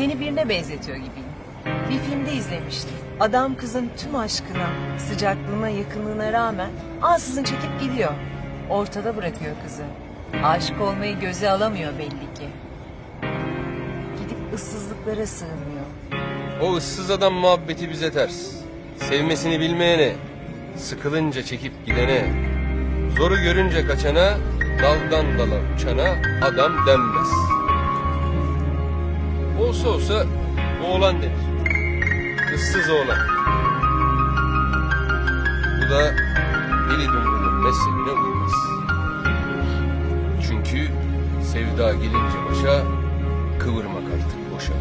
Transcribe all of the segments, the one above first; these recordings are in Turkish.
Seni birine benzetiyor gibiyim. Bir filmde izlemiştim. Adam kızın tüm aşkına, sıcaklığına, yakınlığına rağmen ansızın çekip gidiyor. Ortada bırakıyor kızı. Aşık olmayı göze alamıyor belli ki. Gidip ıssızlıklara sığınıyor. O ıssız adam muhabbeti bize ters. Sevmesini bilmeyene, sıkılınca çekip gidene, zoru görünce kaçana, daldan dala uçana adam denmez. Olsa olsa oğlan denir. Issız oğlan. Bu da deli dumrunun mezhebine uymaz. Çünkü sevda gelince başa, kıvırmak artık boşa.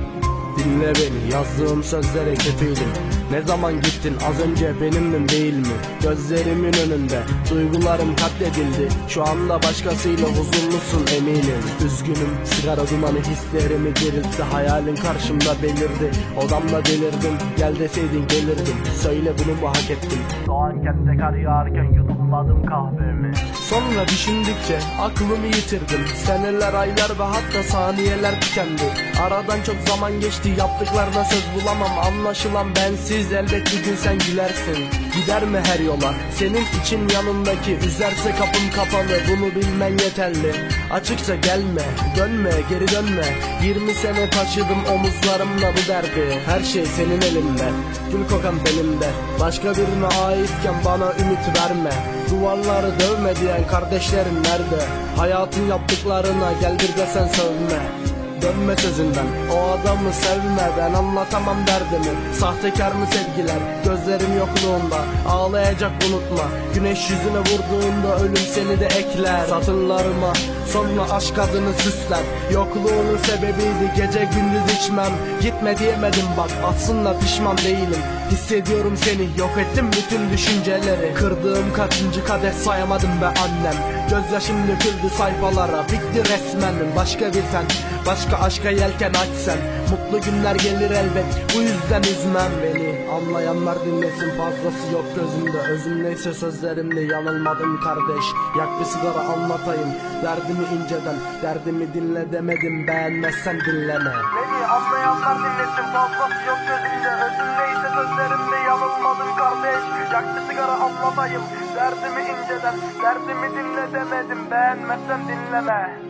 Dinle beni yazdığım sözlere kefilim. Ne zaman gittin? Az önce benimdim değil mi? Gözlerimin önünde duygularım katledildi. Şu anda başkasıyla huzurlusun eminim. Üzgünüm sigara dumanı hislerimi diriltti. Hayalin karşımda belirdi. Odamda delirdim. Gel deseydin gelirdim. Söyle bunu mu hak ettim? Doğan kentte kar yağarken yudumladım kahvemi Sonra düşündükçe aklımı yitirdim. Seneler aylar ve hatta saniyeler tükendi. Aradan çok zaman geçti yaptıklarına söz bulamam. Anlaşılan bensiz elbet bir gün sen gülersin. Gider mi her yola? Senin için yanındaki Üzerse kapım kapalı. Bunu bilmen yeterli Açıkça gelme dönme geri dönme. 20 sene taşıdım omuzlarımda bu derdi. Her şey senin elinde. Gül kokan benimde Başka birine aitken bana ümit verme. Duvarları dövme diyen kardeşlerin nerede? Hayatın yaptıklarına gel bir de sen sövme. Dönme sözünden. O adamı sevme ben anlatamam derdimi. Sahtekar mı sevgiler? Gözlerim yokluğunda. Ağlayacak unutma. Güneş yüzüne vurduğunda ölüm seni de ekler. Satırlarıma sonra aşk adını süsler Yokluğunun sebebiydi gece gündüz içmem. Gitme diyemedim bak aslında pişman değilim. Hissediyorum seni yok ettim bütün düşünceleri. Kırdığım kaçıncı kadeh sayamadım be annem. Gözyaşım döküldü sayfalara bitti resmen. Başka bir fen başka aşka yelken aç sen Mutlu günler gelir elbet. Bu yüzden üzmem beni. Anlayanlar dinlesin fazlası yok gözümde. Özüm neyse sözlerimde yanılmadım kardeş. Yak bir sigara anlatayım derdimi inceden. Derdimi dinle demedim beğenmezsen dinleme. Beni anlayanlar dinlesin fazlası yok gözümde. Özüm neyse sözlerimde yanılmadım kardeş. Yak bir sigara anlatayım derdimi inceden. Derdimi dinle demedim beğenmezsen dinleme